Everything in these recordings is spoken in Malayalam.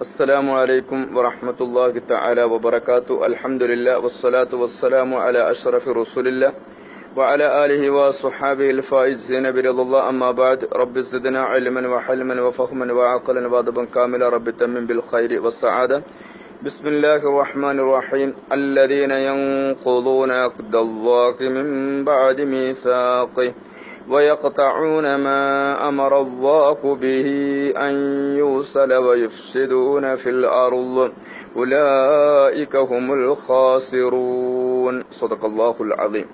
السلام عليكم ورحمة الله تعالى وبركاته. الحمد لله والصلاة والسلام على أشرف رسول الله وعلى آله وصحابه الفائزين برضا الله أما بعد رب زدنا علما وحلما وفهما وعقلا وادبا كاملا. رب تمن بالخير والسعادة. بسم الله الرحمن الرحيم. الذين ينقضون عقد الله من بعد ميثاقه ويقطعون ما أمر الله به أن يوصل ويفسدون في الأرض أولئك هم الخاسرون صدق الله العظيم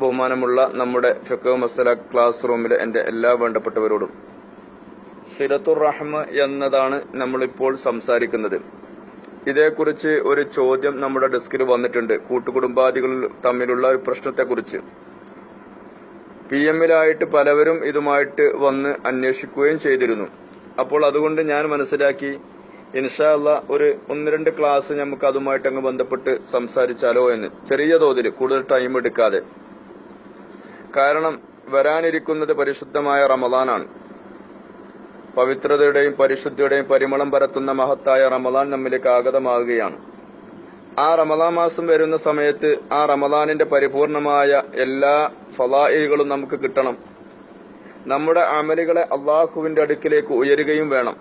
ബഹുമാനമുള്ള നമ്മുടെ ഫിഖ് മസല ക്ലാസ് റൂമിലെ എൻ്റെ എല്ലാ വേണ്ടപ്പെട്ടവരോടും സിലത്തുർ റഹ്മ എന്നതാണ് നമ്മളിപ്പോൾ സംസാരിക്കുന്നത് ഇതേക്കുറിച്ച് ഒരു ചോദ്യം നമ്മുടെ ഡെസ്കിൽ വന്നിട്ടുണ്ട് കൂട്ടുകുടുംബാദികൾ തമ്മിലുള്ള ഒരു പ്രശ്നത്തെക്കുറിച്ച് പി എമ്മിലായിട്ട് പലവരും ഇതുമായിട്ട് വന്ന് അന്വേഷിക്കുകയും ചെയ്തിരുന്നു. അപ്പോൾ അതുകൊണ്ട് ഞാൻ മനസ്സിലാക്കി ഇൻഷാല്ല ഒരു ഒന്ന് രണ്ട് ക്ലാസ് നമുക്ക് അതുമായിട്ട് അങ്ങ് ബന്ധപ്പെട്ട് സംസാരിച്ചാലോ എന്ന്. ചെറിയ തോതിൽ കൂടുതൽ ടൈം എടുക്കാതെ. കാരണം വരാനിരിക്കുന്നത് പരിശുദ്ധമായ റമദാനാണ്. പവിത്രതയുടെയും പരിശുദ്ധിയുടെയും പരിമളം പരത്തുന്ന മഹത്തായ റമദാൻ നമ്മിലേക്ക് ആഗതമാകുകയാണ്. ആ റമദാൻ മാസം വരുന്ന സമയത്ത് ആ റമദാനിന്റെ പരിപൂർണമായ എല്ലാ ഫലായികളും നമുക്ക് കിട്ടണം. നമ്മുടെ അമലുകളെ അള്ളാഹുവിന്റെ അടുക്കിലേക്ക് ഉയരുകയും വേണം.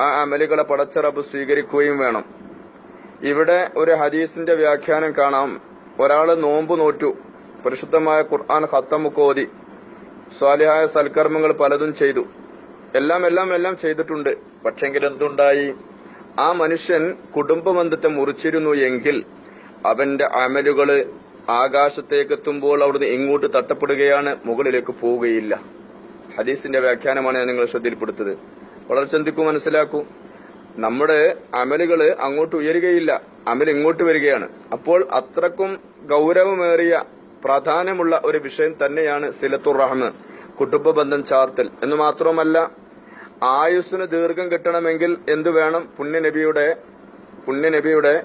ആ അമലുകളെ പടച്ചറബ് സ്വീകരിക്കുകയും വേണം. ഇവിടെ ഒരു ഹദീസിന്റെ വ്യാഖ്യാനം കാണാം. ഒരാൾ നോമ്പ് നോറ്റു. പരിശുദ്ധമായ ഖുർആൻ ഹത്തമുക്കോതി സ്വാലിഹായ സൽക്കർമ്മങ്ങൾ പലതും ചെയ്തു. എല്ലാം എല്ലാം എല്ലാം ചെയ്തിട്ടുണ്ട്. പക്ഷെങ്കിൽ എന്തുണ്ടായി? ആ മനുഷ്യൻ കുടുംബബന്ധത്തെ മുറിച്ചിരുന്നു എങ്കിൽ അവന്റെ അമലുകൾ ആകാശത്തേക്ക് എത്തുമ്പോൾ അവിടുന്ന് ഇങ്ങോട്ട് തട്ടപ്പെടുകയാണ് മുകളിലേക്ക് പോവുകയില്ല. ഹദീസിന്റെ വ്യാഖ്യാനമാണ് ഞാൻ നിങ്ങൾ ശ്രദ്ധയിൽപ്പെടുത്തത് വളരെ ചിന്തിക്കൂ മനസ്സിലാക്കൂ. നമ്മുടെ അമലുകൾ അങ്ങോട്ട് ഉയരുകയില്ല. അമൽ ഇങ്ങോട്ട് വരികയാണ്. അപ്പോൾ അത്രക്കും ഗൗരവമേറിയ പ്രാധാന്യമുള്ള ഒരു വിഷയം തന്നെയാണ് സിലത്തുർ റഹ്മ കുടുംബ ബന്ധം ചാർത്തൽ. എന്ന് മാത്രമല്ല ആയുസ്സിന് ദീർഘം കിട്ടണമെങ്കിൽ എന്തു വേണം? പുണ്യനബിയുടെ പുണ്യനബിയുടെ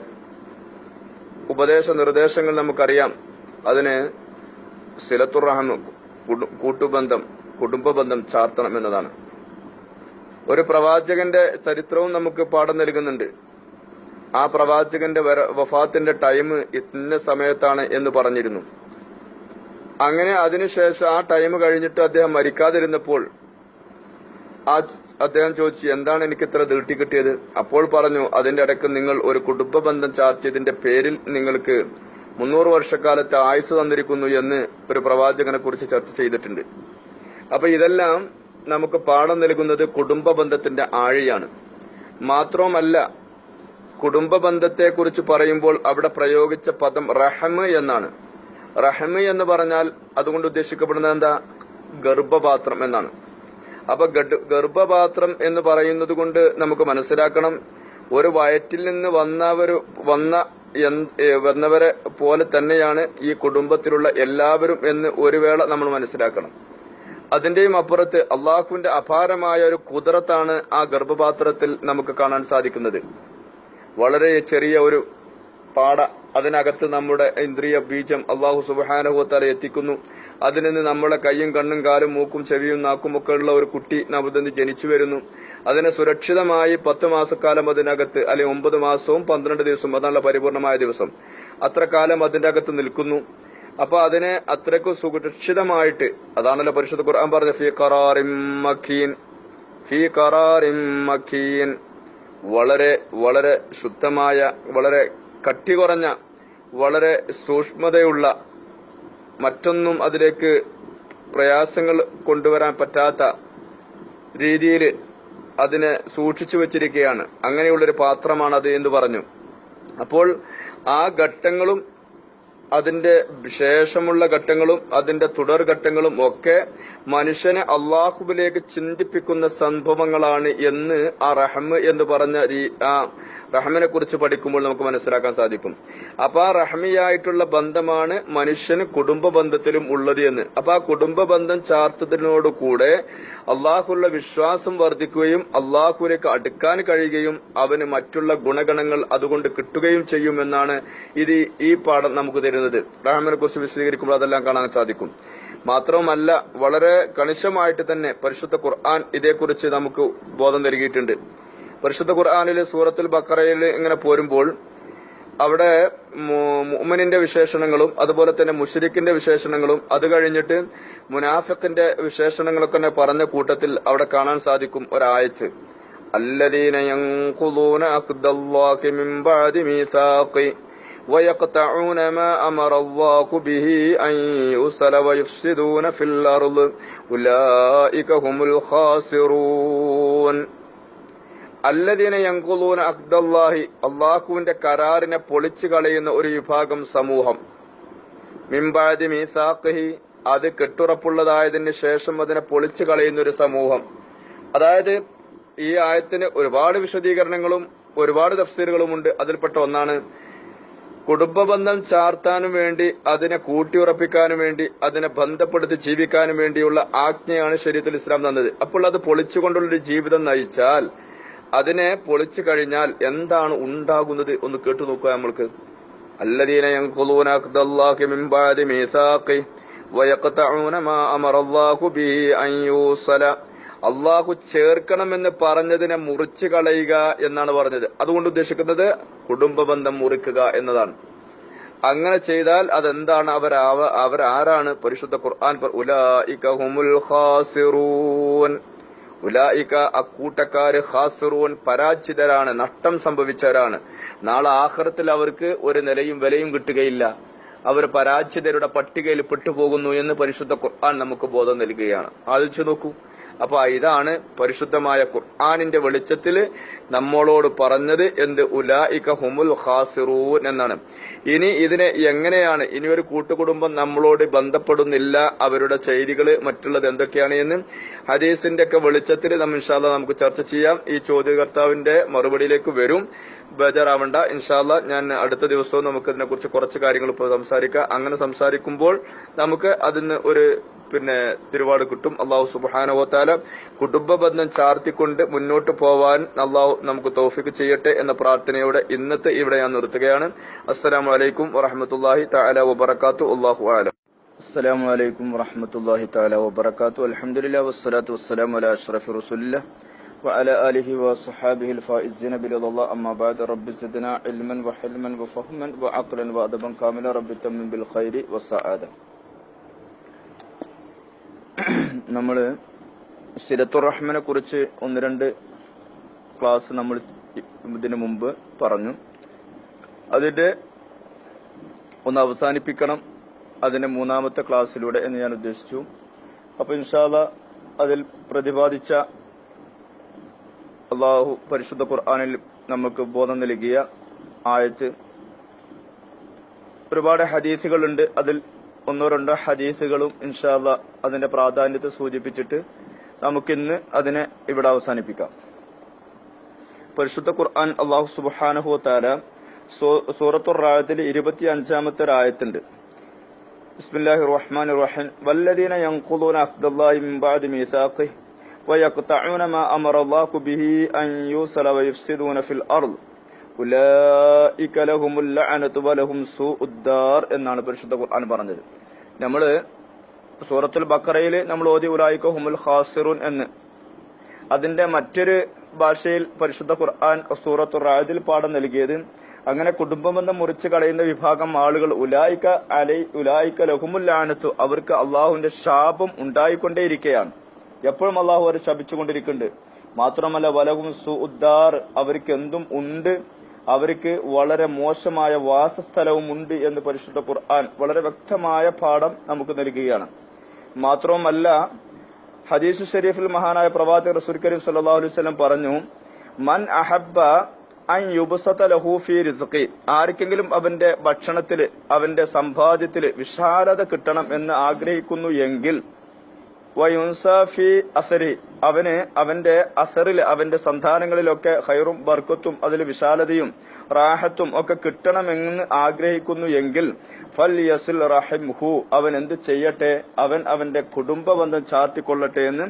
ഉപദേശ നിർദ്ദേശങ്ങൾ നമുക്കറിയാം. അതിന് സിലത്തുർ റഹ്മ കൂട്ടുബന്ധം കുടുംബ ബന്ധം ചാർത്തണം എന്നതാണ്. ഒരു പ്രവാചകന്റെ ചരിത്രവും നമുക്ക് പാഠം നൽകുന്നുണ്ട്. ആ പ്രവാചകന്റെ വഫാത്തിന്റെ ടൈം ഇന്ന സമയത്താണ് എന്ന് പറഞ്ഞിരുന്നു. അങ്ങനെ അതിനുശേഷം ആ ടൈം കഴിഞ്ഞിട്ട് അദ്ദേഹം മരിക്കാതിരുന്നപ്പോൾ ആ അദ്ദേഹം ചോദിച്ചു എന്താണ് എനിക്ക് ഇത്ര ദീട്ടി കിട്ടിയത്? അപ്പോൾ പറഞ്ഞു അതിന്റെ ഇടയ്ക്ക് നിങ്ങൾ ഒരു കുടുംബ ബന്ധം ചാർത്തിയതിന്റെ പേരിൽ നിങ്ങൾക്ക് മുന്നൂറ് വർഷക്കാലത്തെ ആയുസ് തന്നിരിക്കുന്നു എന്ന് ഒരു പ്രവാചകനെ കുറിച്ച് ചർച്ച ചെയ്തിട്ടുണ്ട്. അപ്പൊ ഇതെല്ലാം നമുക്ക് പാഠം നൽകുന്നത് കുടുംബ ബന്ധത്തിന്റെ ആഴിയാണ്. മാത്രവുമല്ല കുടുംബ ബന്ധത്തെ കുറിച്ച് പറയുമ്പോൾ അവിടെ പ്രയോഗിച്ച പദം റഹമ് എന്നാണ്. റഹമ് എന്ന് പറഞ്ഞാൽ അതുകൊണ്ട് ഉദ്ദേശിക്കപ്പെടുന്നത് എന്താ? ഗർഭപാത്രം എന്നാണ്. അപ്പൊ ഗർഭപാത്രം എന്ന് പറയുന്നത് കൊണ്ട് നമുക്ക് മനസ്സിലാക്കണം. ഒരു വയറ്റിൽ നിന്ന് വന്നവർ വന്ന വന്നവരെ പോലെ തന്നെയാണ് ഈ കുടുംബത്തിലുള്ള എല്ലാവരും എന്ന് ഒരു വേള നമ്മൾ മനസ്സിലാക്കണം. അതിന്റെയും അപ്പുറത്ത് അള്ളാഹുവിന്റെ അപാരമായ ഒരു കുതിരത്താണ് ആ ഗർഭപാത്രത്തിൽ നമുക്ക് കാണാൻ സാധിക്കുന്നത്. വളരെ ചെറിയ ഒരു പാട അതിനകത്ത് നമ്മുടെ ഇന്ദ്രിയ ബീജം അള്ളാഹു സുബാനഹുത്താല എത്തിക്കുന്നു. അതിൽ നിന്ന് നമ്മുടെ കയ്യും കണ്ണും കാലും മൂക്കും ചെവിയും നാക്കും ഒക്കെ ഉള്ള ഒരു കുട്ടി നമുക്ക് ജനിച്ചു വരുന്നു. അതിനെ സുരക്ഷിതമായി പത്ത് മാസക്കാലം അതിനകത്ത് അല്ലെങ്കിൽ ഒമ്പത് മാസവും പന്ത്രണ്ട് ദിവസവും അതാണ് പരിപൂർണമായ ദിവസം. അത്ര കാലം അതിന്റെ അകത്ത് നിൽക്കുന്നു. അപ്പൊ അതിനെ അത്രക്കും സുരക്ഷിതമായിട്ട് അതാണല്ലോ പരിശുദ്ധ ഖുർആൻ പറഞ്ഞ ഫി ഖറാറിൻ മഖീൻ. ഫി കറാറിം മഖീൻ. വളരെ വളരെ ശുദ്ധമായ വളരെ കട്ടി കുറഞ്ഞ വളരെ സൂക്ഷ്മതയുള്ള മറ്റൊന്നും അതിലേക്ക് പ്രയാസങ്ങൾ കൊണ്ടുവരാൻ പറ്റാത്ത രീതിയിൽ അതിനെ സൂക്ഷിച്ചു വെച്ചിരിക്കുകയാണ്. അങ്ങനെയുള്ളൊരു പാത്രമാണ് അത് എന്ന് പറഞ്ഞു. അപ്പോൾ ആ ഘട്ടങ്ങളും അതിന്റെ ശേഷമുള്ള ഘട്ടങ്ങളും അതിന്റെ തുടർ ഘട്ടങ്ങളും ഒക്കെ മനുഷ്യനെ അള്ളാഹുബിലേക്ക് ചിന്തിപ്പിക്കുന്ന സംഭവങ്ങളാണ് എന്ന് ആ റഹ്മ എന്ന് പറഞ്ഞ ആ റഹ്മിനെ കുറിച്ച് പഠിക്കുമ്പോൾ നമുക്ക് മനസ്സിലാക്കാൻ സാധിക്കും. അപ്പൊ ആ റഹ്മിയായിട്ടുള്ള ബന്ധമാണ് മനുഷ്യന് കുടുംബ ബന്ധത്തിലും ഉള്ളത് എന്ന്. അപ്പൊ ആ കുടുംബ ബന്ധം ചാർത്തതിനോട് കൂടെ അള്ളാഹുള്ള വിശ്വാസം വർദ്ധിക്കുകയും അള്ളാഹുലേക്ക് അടുക്കാൻ കഴിയുകയും അവന് മറ്റുള്ള ഗുണഗണങ്ങൾ അതുകൊണ്ട് കിട്ടുകയും ചെയ്യുമെന്നാണ് ഇത് ഈ പാഠം നമുക്ക് തരുന്നത്. വരുന്നത്. റഹ്മാനെ കുറിച്ച് വിശദീകരിക്കുമ്പോൾ അതെല്ലാം കാണാൻ സാധിക്കും. മാത്രവുമല്ല വളരെ കണിശമായിട്ട് തന്നെ പരിശുദ്ധ ഖുർആൻ ഇതേക്കുറിച്ച് നമുക്ക് ബോധം നൽകിയിട്ടുണ്ട്. പരിശുദ്ധ ഖുർആാനിൽ സൂറത്തുൽ ബക്കറയിൽ ഇങ്ങനെ പോരുമ്പോൾ അവിടെ മുഅ്മിനിന്റെ വിശേഷണങ്ങളും അതുപോലെ തന്നെ മുഷരിക്കിന്റെ വിശേഷണങ്ങളും അത് കഴിഞ്ഞിട്ട് മുനാഫിഖിന്റെ വിശേഷണങ്ങളൊക്കെ തന്നെ പറഞ്ഞ കൂട്ടത്തിൽ അവിടെ കാണാൻ സാധിക്കും ഒരായത്ത്. അല്ലദീന മിൻ മീസാഖി. ويقطعون ما أمر الله به أن يوصل ويفسدون في الأرض أولئك هم الخاسرون അല്ലദീന യങ്കുലൂന അഖ്ദല്ലാഹി അള്ളാഹുവിന്റെ കരാറിനെ പൊളിച്ചു കളയുന്ന ഒരു വിഭാഗം സമൂഹം മിംബാദി മീസാഖി അത് കെട്ടുറപ്പുള്ളതായതിന് ശേഷം അതിനെ പൊളിച്ചു കളയുന്ന ഒരു സമൂഹം അതായത് ഈ ആയത്തിന് ഒരുപാട് വിശദീകരണങ്ങളും ഒരുപാട് തഫ്സീറുകളും ഉണ്ട് അതിൽപ്പെട്ട ഒന്നാണ് കുടുംബബന്ധം ചാർത്താനും വേണ്ടി അതിനെ കൂട്ടിയുറപ്പിക്കാനും വേണ്ടി അതിനെ ബന്ധപ്പെടുത്തി ജീവിക്കാനും വേണ്ടിയുള്ള ആജ്ഞയാണ് ശരീരത്തുൽ ഇസ്ലാം തന്നത് അപ്പോൾ അത് പൊളിച്ചുകൊണ്ടുള്ളൊരു ജീവിതം നയിച്ചാൽ അതിനെ പൊളിച്ചു കഴിഞ്ഞാൽ എന്താണ് ഉണ്ടാകുന്നത് ഒന്ന് കേട്ടു നോക്കുക നമ്മൾക്ക് الذين ينقضون عهد الله من بعد ميثاقه ويقطعون ما أمر الله به أن يوصل അള്ളാഹു ചേർക്കണമെന്ന് പറഞ്ഞതിനെ മുറിച്ചു കളയുക എന്നാണ് പറഞ്ഞത്. അതുകൊണ്ട് ഉദ്ദേശിക്കുന്നത് കുടുംബ ബന്ധം മുറിക്കുക എന്നതാണ്. അങ്ങനെ ചെയ്താൽ അതെന്താണ്? അവർ അവർ ആരാണ്? പരിശുദ്ധ ഖുർആൻ അക്കൂട്ടക്കാര് ഖാസിറൂൻ. പരാജിതരാണ് നഷ്ടം സംഭവിച്ചവരാണ്. നാളെ ആഹ്റത്തിൽ അവർക്ക് ഒരു നിലയും വിലയും കിട്ടുകയില്ല. അവർ പരാജിതരുടെ പട്ടികയിൽ പെട്ടുപോകുന്നു എന്ന് പരിശുദ്ധ ഖുർആൻ നമുക്ക് ബോധം നൽകുകയാണ്. ആലോചിച്ചു നോക്കൂ. അപ്പൊ ഇതാണ് പരിശുദ്ധമായ ഖുർആാനിന്റെ വെളിച്ചത്തിൽ നമ്മളോട് പറഞ്ഞത് എന്ത്? ഉലായിക ഹുമുൽ ഖാസിറൂൻ എന്നാണ്. ഇനി ഇതിനെ എങ്ങനെയാണ്? ഇനി ഒരു കൂട്ടുകുടുംബം നമ്മളോട് ബന്ധപ്പെടുന്നില്ല അവരുടെ ചെയ്തികൾ മറ്റുള്ളത് എന്തൊക്കെയാണ് എന്ന് ഹദീസിന്റെ ഒക്കെ വെളിച്ചത്തിൽ നമ്മൾ ഇൻഷാല്ല നമുക്ക് ചർച്ച ചെയ്യാം. ഈ ചോദ്യകർത്താവിന്റെ മറുപടിയിലേക്ക് വരും. ബേജാറാവണ്ട. ഇൻഷാല്ല ഞാൻ അടുത്ത ദിവസവും നമുക്ക് ഇതിനെ കുറിച്ച് കാര്യങ്ങൾ ഇപ്പോൾ സംസാരിക്കാം. അങ്ങനെ സംസാരിക്കുമ്പോൾ നമുക്ക് അതിന് ഒരു പിന്നെ തിരുവാട് കിട്ടും. അള്ളാഹു സുബാനവത്താല കുടുംബ ബന്ധം ചാർത്തിക്കൊണ്ട് മുന്നോട്ട് പോവാൻ അള്ളാഹു നമുക്ക് തോഫിക്ക് ചെയ്യട്ടെ എന്ന പ്രാർത്ഥനയോടെ ഇന്നത്തെ ഇവിടെ ഞാൻ നിർത്തുകയാണ്. അസ്സലാമു അലൈക്കും വറഹമത്തല്ലാഹി തആല വബർക്കാത്തു അള്ളാഹു ആലം അസ്സലാമു അലൈക്കും വറഹമത്തല്ലാഹി തആല വബർക്കാത്തു അൽഹംദുലില്ലാഹി വസ്സലാത്തു വസ്സലാം അലാ അഷ്റഫി റസൂലില്ലാഹ്. وعلى آله وصحابه الفائزين برضا الله أما بعد رب زدنا علما وحلما وفهما وعقلا وأدبا كاملا رب تمن بالخير والسعادة നമ്മൾ സിരത്തുർ റഹ്മനെ കുറിച്ച് ഒന്ന് രണ്ട് ക്ലാസ് നമ്മൾ ഇതിനു മുമ്പ് പറഞ്ഞു അതിന്റെ ഒന്ന് അവസാനിപ്പിക്കണം അതിന്റെ മൂന്നാമത്തെ ക്ലാസ്സിലൂടെ എന്ന് ഞാൻ ഉദ്ദേശിച്ചു അപ്പൊ ഇൻഷാല്ല അതിൽ പ്രതിപാദിച്ച അള്ളാഹു പരിശുദ്ധ ഖുർആാനിൽ നമുക്ക് ബോധം നൽകിയ ആയത്ത്. ഒരുപാട് ഹദീസുകളുണ്ട്. അതിൽ ഒന്നോ രണ്ടോ ഹദീസുകളും ഇൻഷാല്ല അതിന്റെ പ്രാധാന്യത്തെ സൂചിപ്പിച്ചിട്ട് നമുക്കിന്ന് അതിനെ ഇവിടെ അവസാനിപ്പിക്കാം. പരിശുദ്ധ ഖുർആൻ അള്ളാഹു സുബാനഹു താര സൂറത്തുർ റായത്തിൽ ഇരുപത്തി അഞ്ചാമത്തെ ഒരായത്തുണ്ട് ബിസ്മില്ലാഹി റഹ്മാൻ റഹീം. വല്ലദീന യൻഖുദൂന അഹ്ദല്ലാഹി മിൻ ബഅദി മീസാഖിഹി. ويقطعون ما أمر الله به أن يوصل ويفسدون في الأرض ഉലൈക ലഹുമുൽ ലഅനതു വലഹും സൂഉദ്ദാർ എന്നാണ് പരിശുദ്ധ ഖുർആൻ പറഞ്ഞത് നമ്മൾ സൂറത്തുൽ ബഖറയിൽ നമ്മൾ ഓതി ഉലൈക ഹുമുൽ ഖാസിറുൻ എന്ന് അതിന്റെ മറ്റൊരു ഭാഷയിൽ പരിശുദ്ധ ഖുർആൻ സൂറത്തുർ റാദിൽ പാഠം നൽകിയത് അങ്ങനെ കുടുംബബന്ധം മുറിച്ചു കളയുന്ന വിഭാഗം ആളുകൾ ഉലായിക്ക അലൈ ഉലായിക്ക ലഹുമുൽ ലഅനത്തു അവർക്ക് അള്ളാഹുവിന്റെ ശാപം ഉണ്ടായിക്കൊണ്ടേയിരിക്കുകയാണ് എപ്പോഴും അള്ളാഹു അവരെ ശപിച്ചുകൊണ്ടിരിക്കുന്നുണ്ട്. മാത്രമല്ല വലകും സുദ്ദാർ അവർക്ക് എന്തും ഉണ്ട്. അവർക്ക് വളരെ മോശമായ വാസസ്ഥലവും ഉണ്ട് എന്ന് പരിശുദ്ധ ഖുർആൻ വളരെ വ്യക്തമായ പാഠം നമുക്ക് നൽകുകയാണ്. മാത്രവുമല്ല ഹദീസ് ഷരീഫിൽ മഹാനായ പ്രവാചകർ റസൂൽ കരീം സല്ലാ അലൈഹി വസല്ലം പറഞ്ഞു മൻ അഹബ്ബ റിസ്ഖി. ആർക്കെങ്കിലും അവന്റെ ഭക്ഷണത്തിൽ അവന്റെ സമ്പാദ്യത്തിൽ വിശാലത കിട്ടണം എന്ന് ആഗ്രഹിക്കുന്നു എങ്കിൽ വയുൻസാഫി അസരി. അവന് അവന്റെ അസറിൽ അവന്റെ സന്താനങ്ങളിലൊക്കെ ഹൈറും ബർക്കത്തും അതിൽ വിശാലതയും റാഹത്തും ഒക്കെ കിട്ടണമെന്ന് ആഗ്രഹിക്കുന്നു എങ്കിൽ ഫൽ യസുൽ റഹിം ഹു അവൻ എന്ത് ചെയ്യട്ടെ? അവൻ അവന്റെ കുടുംബ ബന്ധം ചാർത്തിക്കൊള്ളട്ടെ എന്ന്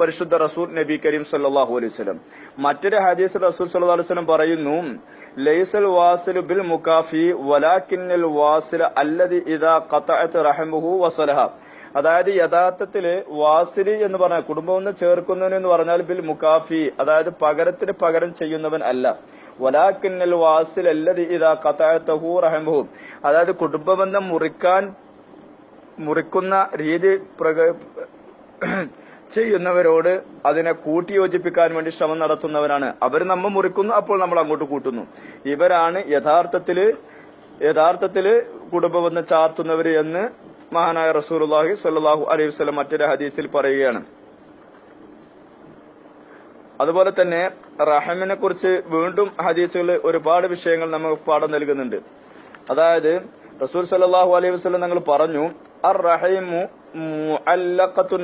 പരിശുദ്ധ റസൂൽ നബി കരീം സല്ലാഹു അലൈഹി സ്വലം മറ്റൊരു ഹദീസ് റസൂൽ സല്ലാ അലൈഹി സ്വലം പറയുന്നു ലൈസൽ വാസിലു ബിൽ മുക്കാഫി വലാക്കിന്നൽ വാസിൽ അല്ലതി ഇദാ റഹിം ഹു വസലഹ. അതായത് യഥാർത്ഥത്തിൽ വാസിലി എന്ന് പറഞ്ഞാൽ കുടുംബം ഒന്ന് ചേർക്കുന്നവൻ എന്ന് പറഞ്ഞാൽ ബിൽ മുക്കാഫി അതായത് പകരത്തിന് പകരം ചെയ്യുന്നവൻ അല്ല. വലാക്കിന്നൽ വാസിൽ അല്ലതി ഇദാ ഖതഅത്തഹു റഹമുഹു. അതായത് കുടുംബബന്ധം മുറിക്കാൻ മുറിക്കുന്ന രീതി ചെയ്യുന്നവരോട് അതിനെ കൂട്ടിയോജിപ്പിക്കാൻ വേണ്ടി ശ്രമം നടത്തുന്നവരാണ്. അവർ നമ്മ മുറിക്കുന്നു അപ്പോൾ നമ്മൾ അങ്ങോട്ട് കൂട്ടുന്നു. ഇവരാണ് യഥാർത്ഥത്തിൽ യഥാർത്ഥത്തിൽ കുടുംബബന്ധം ചാർത്തുന്നവര് എന്ന് മഹാനായ റസൂലുള്ളാഹി സ്വല്ലല്ലാഹു അലൈഹി വസല്ലം മറ്റൊരു ഹദീസിൽ പറയുകയാണ്. അതുപോലെ തന്നെ റഹമിനെ കുറിച്ച് വീണ്ടും ഹദീസുകളിൽ ഒരുപാട് വിഷയങ്ങൾ നമുക്ക് പാഠം നൽകുന്നുണ്ട്. അതായത് റസൂൽ സല്ലാഹു അലൈഹി വസ്ലം ഞങ്ങൾ പറഞ്ഞു അർ റഹീമു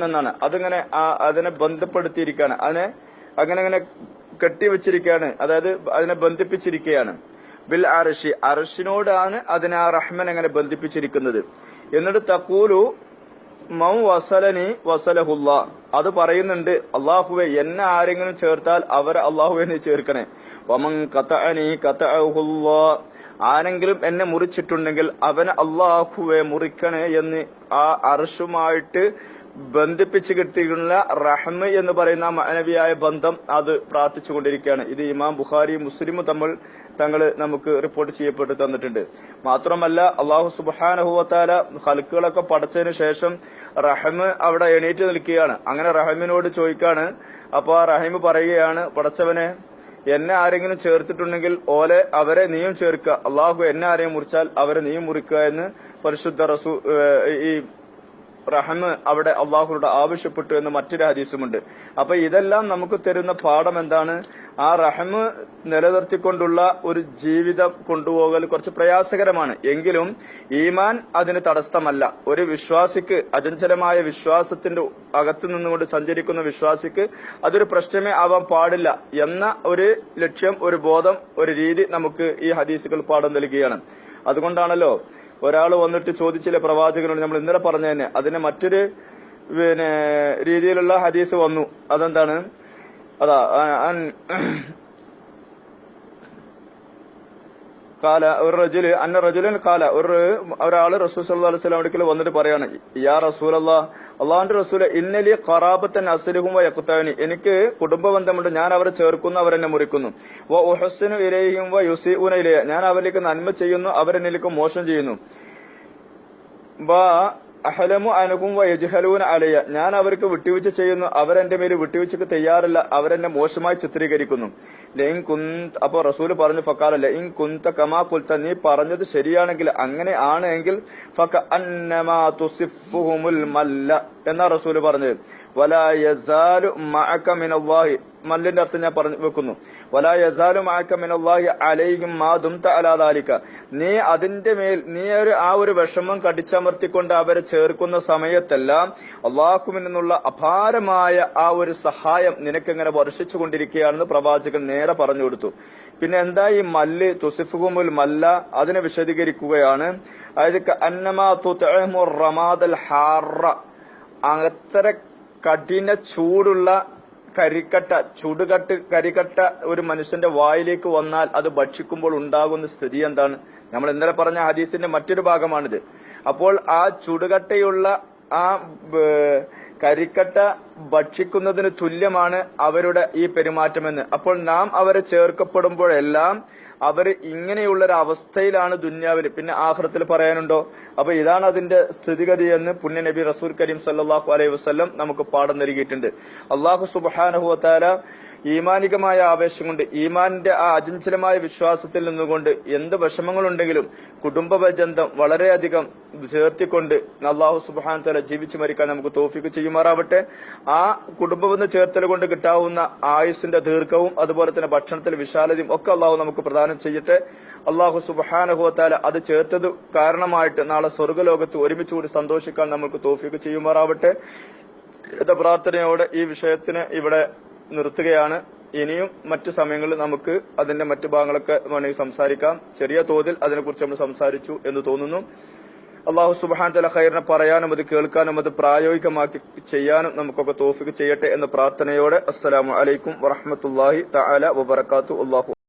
എന്നാണ്. അതിങ്ങനെ അതിനെ ബന്ധപ്പെടുത്തിയിരിക്കുകയാണ്. അതിനെ അങ്ങനെ അങ്ങനെ കെട്ടിവെച്ചിരിക്കുകയാണ്. അതായത് അതിനെ ബന്ധിപ്പിച്ചിരിക്കുകയാണ്. ബിൽ അർഷി അർഷിനോടാണ് അതിനെ ആ റഹ്മൻ അങ്ങനെ ബന്ധിപ്പിച്ചിരിക്കുന്നത്. എന്നിട്ട് തക്കൂലു മൗ വസലനി വസലഹുല്ല. അത് പറയുന്നുണ്ട് അള്ളാഹുവെ എന്നെ ആരെങ്കിലും ചേർത്താൽ അവർ അള്ളാഹുവെ നീ ചേർക്കണേ. വമൻ കതഅനി കതഅഹുല്ല. ആരെങ്കിലും എന്നെ മുറിച്ചിട്ടുണ്ടെങ്കിൽ അവനെ അള്ളാഹുവെ മുറിക്കണേ എന്ന് ആ അർഷുമായിട്ട് ബന്ധിപ്പിച്ച് കിട്ടിയിട്ടുള്ള റഹ്മ എന്ന് പറയുന്ന മാനവിയായ ബന്ധം അത് പ്രാർത്ഥിച്ചുകൊണ്ടിരിക്കുകയാണ് ഇത് ഇമാം ബുഖാരി മുസ്ലിമും തമ്മിൽ തങ്ങൾ നമുക്ക് റിപ്പോർട്ട് ചെയ്യപ്പെട്ട് തന്നിട്ടുണ്ട്. മാത്രമല്ല അള്ളാഹു സുബാനഹുവത്താല ഹൽക്കുകളൊക്കെ പടച്ചതിന് ശേഷം റഹ്മ അവിടെ എണീറ്റ് നിൽക്കുകയാണ്. അങ്ങനെ റഹമിനോട് ചോദിക്കാണ് അപ്പൊ ആ റഹീം പറയുകയാണ് പടച്ചവനെ എന്നെ ആരെങ്കിലും ചേർത്തിട്ടുണ്ടെങ്കിൽ ഓലെ അവരെ നീയും ചേർക്കുക. അള്ളാഹു എന്നെ ആരെയും മുറിച്ചാൽ അവരെ നീയും മുറിക്കുക എന്ന് പരിശുദ്ധ റസൂ ഈ റഹമ് അവിടെ അള്ളാഹുനോട് ആവശ്യപ്പെട്ടു എന്ന് മറ്റൊരു ഹദീസുമുണ്ട്. അപ്പൊ ഇതെല്ലാം നമുക്ക് തരുന്ന പാഠം എന്താണ്? ആ റഹ്മ നിലനിർത്തിക്കൊണ്ടുള്ള ഒരു ജീവിതം കൊണ്ടുപോകൽ കുറച്ച് പ്രയാസകരമാണ്. എങ്കിലും ഈമാൻ അതിന് തടസ്സമല്ല. ഒരു വിശ്വാസിക്ക് അചഞ്ചലമായ വിശ്വാസത്തിന്റെ അകത്ത് നിന്നുകൊണ്ട് സഞ്ചരിക്കുന്ന വിശ്വാസിക്ക് അതൊരു പ്രശ്നമേ ആവാൻ പാടില്ല എന്ന ഒരു ലക്ഷ്യം ഒരു ബോധം ഒരു രീതി നമുക്ക് ഈ ഹദീസുകൾ പാഠം നൽകുകയാണ്. അതുകൊണ്ടാണല്ലോ ഒരാൾ വന്നിട്ട് ചോദിച്ചില്ല പ്രവാചകനോട്. നമ്മൾ ഇന്നലെ പറഞ്ഞു തന്നെ അതിന് മറ്റൊരു പിന്നെ രീതിയിലുള്ള ഹദീസ് വന്നു. അതെന്താണ്? അതാ ആ- അൻ- കാല ഒരു റജുൽ അന്ന റജുലൻ കാല ഒരു ഒരാൾ റസൂൽ സല്ലാ അലൈഹി വസല്ലം അടുക്കൽ വന്നിട്ട് പറയാണ് യാ റസൂൽ അല്ലാ അള്ളാഹുന്റെ റസൂൽ ഇന്നലി ഖറാബത്തൻ അസലുഹും വ യഖ്താനി എനിക്ക് കുടുംബ ബന്ധമുണ്ട് ഞാൻ അവരെ ചേർക്കുന്നു അവരെന്നെ മുറിക്കുന്നു. വ ഉഹസ്സിനു ഇലൈഹിം വ യുസീഉന ഇലയ ഞാൻ അവരിലേക്ക് നന്മ ചെയ്യുന്നു അവരെന്നിലേക്ക് മോശം ചെയ്യുന്നു. വ അഹലമു അനുകും വ യജ്ഹലൂന അലയ ഞാൻ അവർക്ക് വിട്ടുവീഴ്ച ചെയ്യുന്നു അവരെന്റെ മേൽ വിട്ടുവീഴ്ചക്ക് തയ്യാറില്ല അവരെന്നെ മോശമായി ചിത്രീകരിക്കുന്നു. അപ്പൊ റസൂൽ പറഞ്ഞു ഫക്കാല ലൈൻ കുന്ത കമാ കുൽത്ത നീ പറഞ്ഞത് ശരിയാണെങ്കിൽ അങ്ങനെ ആണ് എങ്കിൽ ഫക അന്നമാ മല്ല. എന്നാ റസൂൽ പറഞ്ഞത്? മല്ലിന്റെ അർത്ഥം ഞാൻ പറഞ്ഞു വെക്കുന്നു. വലാ യസാലു മഅക മിനല്ലാഹി അലൈഹിം മാ ദുംത നീ അതിന്റെ മേൽ നീ ഒരു ആ ഒരു വിഷമം കടിച്ചമർത്തിക്കൊണ്ട് അവരെ ചേർക്കുന്ന സമയത്തെല്ലാം അള്ളാഹുമിൽ നിന്നുള്ള അപാരമായ ആ ഒരു സഹായം നിനക്കിങ്ങനെ വർഷിച്ചു കൊണ്ടിരിക്കുകയാണെന്ന് പ്രവാചകൻ നേരെ പറഞ്ഞു കൊടുത്തു. പിന്നെ എന്താ ഈ മല്ല് തുസിഫുകുമുൽ മല്ല അതിനെ വിശദീകരിക്കുകയാണ്. അതായത് അന്നമാ റമാദൽ ഹാറ. അത്ര കഠിന ചൂടുള്ള കരിക്കട്ട ചുടുകട്ട് കരിക്കട്ട ഒരു മനുഷ്യന്റെ വായിലേക്ക് വന്നാൽ അത് ഭക്ഷിക്കുമ്പോൾ ഉണ്ടാകുന്ന സ്ഥിതി എന്താണ്? നമ്മൾ ഇന്നലെ പറഞ്ഞ ഹദീസിന്റെ മറ്റൊരു ഭാഗമാണിത്. അപ്പോൾ ആ ചുടുകട്ടയുള്ള ആ കരിക്കട്ട ഭക്ഷിക്കുന്നതിന് തുല്യമാണ് അവരുടെ ഈ പെരുമാറ്റമെന്ന്. അപ്പോൾ നാം അവരെ ചേർക്കപ്പെടുമ്പോഴെല്ലാം അവർ ഇങ്ങനെയുള്ള ഒരു അവസ്ഥയിലാണ് ദുന്യാവിൽ പിന്നെ ആഹ്റത്തിൽ പറയാനുണ്ടോ? അപ്പൊ ഇതാണ് അതിന്റെ സ്ഥിതിഗതി എന്ന് പുണ്യ നബി റസൂൽ കരീം സല്ലാഹു അലൈഹി വസല്ലം നമുക്ക് പാഠം നൽകിയിട്ടുണ്ട്. അള്ളാഹു സുബ്ഹാനഹു വതആല ഈമാനികമായ ആവേശം കൊണ്ട് ഈമാനിന്റെ ആ അചഞ്ചലമായ വിശ്വാസത്തിൽ നിന്നുകൊണ്ട് എന്ത് വിഷമങ്ങളുണ്ടെങ്കിലും കുടുംബ ബന്ധം വളരെയധികം ചേർത്തിക്കൊണ്ട് അള്ളാഹു സുബാൻ തല ജീവിച്ചു മരിക്കാൻ നമുക്ക് തോഫിക്ക് ചെയ്യുമാറാവട്ടെ. ആ കുടുംബബന്ധ ചേർത്തൽ കൊണ്ട് കിട്ടാവുന്ന ആയുസിന്റെ ദീർഘവും അതുപോലെ തന്നെ ഭക്ഷണത്തിലെ വിശാലതയും ഒക്കെ അള്ളാഹു നമുക്ക് പ്രദാനം ചെയ്യട്ടെ. അള്ളാഹു സുബാനഹുത്താല അത് ചേർത്തത് കാരണമായിട്ട് നാളെ സ്വർഗലോകത്ത് ഒരുമിച്ച് കൂടി സന്തോഷിക്കാൻ നമുക്ക് തോഫിക്ക് ചെയ്യുമാറാവട്ടെ. പ്രാർത്ഥനയോടെ ഈ വിഷയത്തിന് ഇവിടെ നിർത്തുകയാണ്. ഇനിയും മറ്റു സമയങ്ങളിൽ നമുക്ക് അതിന്റെ മറ്റു ഭാഗങ്ങളൊക്കെ വേണമെങ്കിൽ സംസാരിക്കാം. ചെറിയ തോതിൽ അതിനെക്കുറിച്ച് നമ്മൾ സംസാരിച്ചു എന്ന് തോന്നുന്നു. അള്ളാഹു സുബാൻ തല ഖൈറിനെ പറയാനും അത് കേൾക്കാനും അത് പ്രായോഗികമാക്കി ചെയ്യാനും നമുക്കൊക്കെ തോഫിക്ക് ചെയ്യട്ടെ എന്ന പ്രാർത്ഥനയോടെ അസ്സലാമു അലൈക്കും വറഹമത്തല്ലാഹി തആല വബറകാത്തു അള്ളാഹു